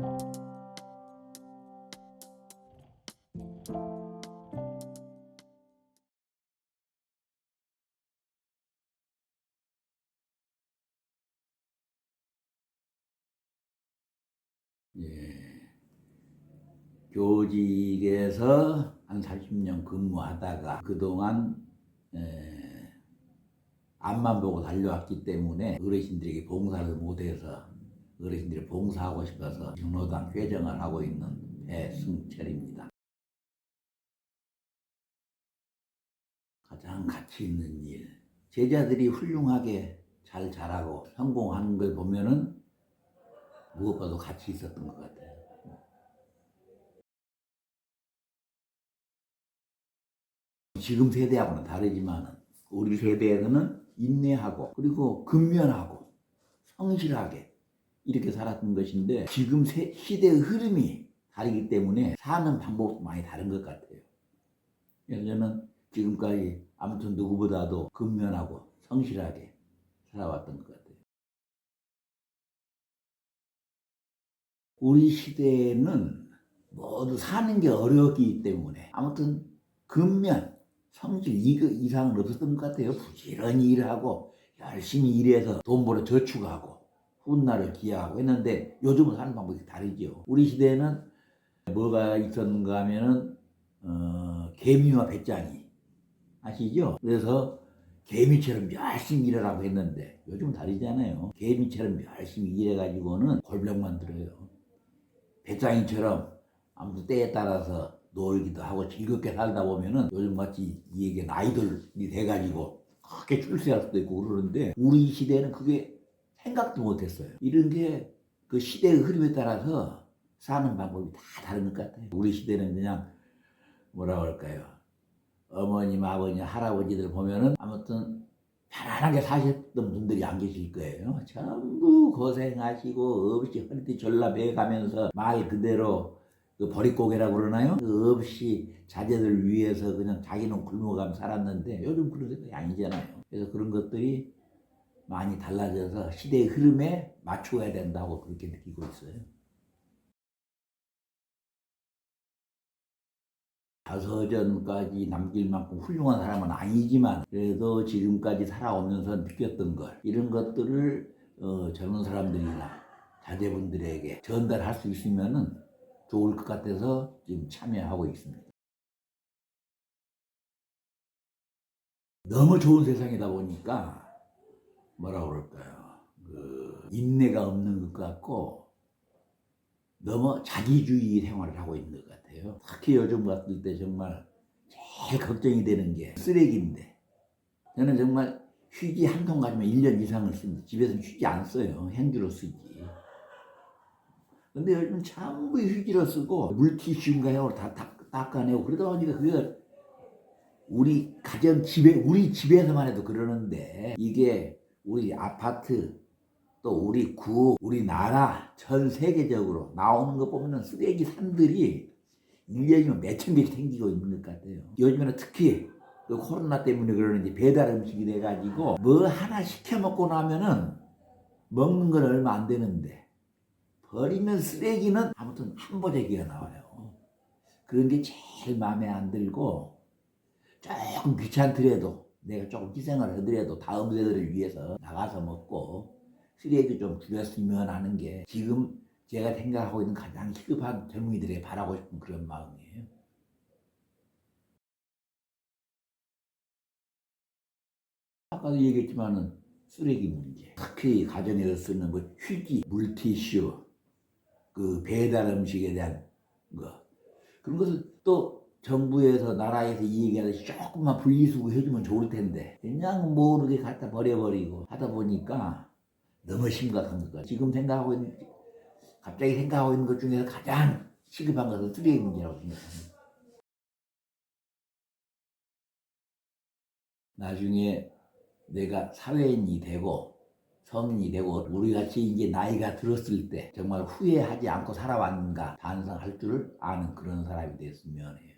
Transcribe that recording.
예. 교직에서 한 40년 근무하다가 그동안 에, 앞만 보고 달려왔기 때문에 어르신들에게 봉사를 못해서 어르신들이 봉사하고 싶어서 경로당 회장을 하고 있는 배승철입니다. 가장 가치 있는 일, 제자들이 훌륭하게 잘 자라고 성공하는 걸 보면은 무엇보다도 가치 있었던 것 같아요. 지금 세대하고는 다르지만 우리 세대에서는 인내하고 그리고 근면하고 성실하게 이렇게 살았던 것인데 지금 세- 시대의 흐름이 다르기 때문에 사는 방법도 많이 다른 것 같아요. 그래서 저는 지금까지 아무튼 누구보다도 근면하고 성실하게 살아왔던 것 같아요. 우리 시대에는 모두 사는 게 어렵기 때문에 아무튼 근면, 이거 이상은 없었던 것 같아요. 부지런히 일하고 열심히 일해서 돈 벌어 저축하고 훗날을 기약하고 했는데 요즘은 사는 방법이 다르죠. 우리 시대에는 뭐가 있었는가 하면은 어, 개미와 배짱이 아시죠? 그래서 개미처럼 열심히 일하라고 했는데 요즘은 다르잖아요. 개미처럼 열심히 일해가지고는 골병 만 들어요. 배짱이처럼 아무튼 때에 따라서 놀기도 하고 즐겁게 살다 보면은 요즘 같이 이게 아이돌이 돼가지고 크게 출세할 수도 있고 그러는데 우리 시대는 그게 생각도 못했어요. 이런 게 그 시대의 흐름에 따라서 사는 방법이 다 다른 것 같아요. 우리 시대는 그냥 뭐라 그럴까요? 어머님, 아버님, 할아버지들 보면은 아무튼 편안하게 사셨던 분들이 안 계실 거예요. 전부 고생하시고 없이 허리띠 졸라매 가면서 말 그대로 그 버릿고개라고 그러나요? 그 없이 자제들 위해서 그냥 자기는 굶어가며 살았는데 요즘 그런 생각이 아니잖아요. 그래서 그런 것들이 많이 달라져서 시대의 흐름에 맞춰야 된다고 그렇게 느끼고 있어요. 자서전까지 남길 만큼 훌륭한 사람은 아니지만 그래도 지금까지 살아오면서 느꼈던 것 이런 것들을 어, 젊은 사람들이나 자제분들에게 전달할 수 있으면은 좋을 것 같아서 지금 참여하고 있습니다. 너무 좋은 세상이다 보니까 뭐라 그럴까요? 그 인내가 없는 것 같고 너무 자기주의 생활을 하고 있는 것 같아요. 특히 요즘 같을 때 정말 제일 걱정이 되는 게 쓰레기인데 저는 정말 휴지 한 통 가지면 1년 이상을 씁니다. 집에서는 휴지 안 써요. 행주로 쓰지. 근데 요즘 전부 휴지로 쓰고 물티슈인가 해고 다 닦- 닦아내고 그러다 보니까 그게 우리 가정 집에 우리 집에서만 해도 그러는데 이게 우리 아파트 또 우리 구 우리 나라 전 세계적으로 나오는 거 보면은 쓰레기 산들이 1년이면 몇천 개씩 생기고 있는 것 같아요. 요즘에는 특히 그 코로나 때문에 그러는지 배달 음식이 돼가지고 뭐 하나 시켜 먹고 나면은 먹는 건 얼마 안 되는데 버리면 쓰레기는 아무튼 한 보자기가 나와요. 그런 게 제일 마음에 안 들고 조금 귀찮더라도 내가 조금 희생을 하더라도 다음 세대를 위해서 나가서 먹고 쓰레기 좀 줄였으면 하는 게 지금 제가 생각하고 있는 가장 시급한 젊은이들에게 바라고 싶은 그런 마음이에요. 아까도 얘기했지만은 쓰레기 문제, 특히 가정에서 쓰는 뭐 휴지, 물티슈, 그 배달 음식에 대한 거 그런 것을 또 정부에서 나라에서 이 얘기하듯이 조금만 분리수거 해주면 좋을 텐데 그냥 모르게 갖다 버려버리고 하다 보니까 너무 심각한 것 같아요. 지금 생각하고 있는 갑자기 생각하고 있는 것 중에서 가장 시급한 것은 쓰레기 문제라고 생각합니다. 나중에 내가 사회인이 되고 성인이 되고 우리 같이 이제 나이가 들었을 때 정말 후회하지 않고 살아왔는가 반성할 줄을 아는 그런 사람이 됐으면 해요.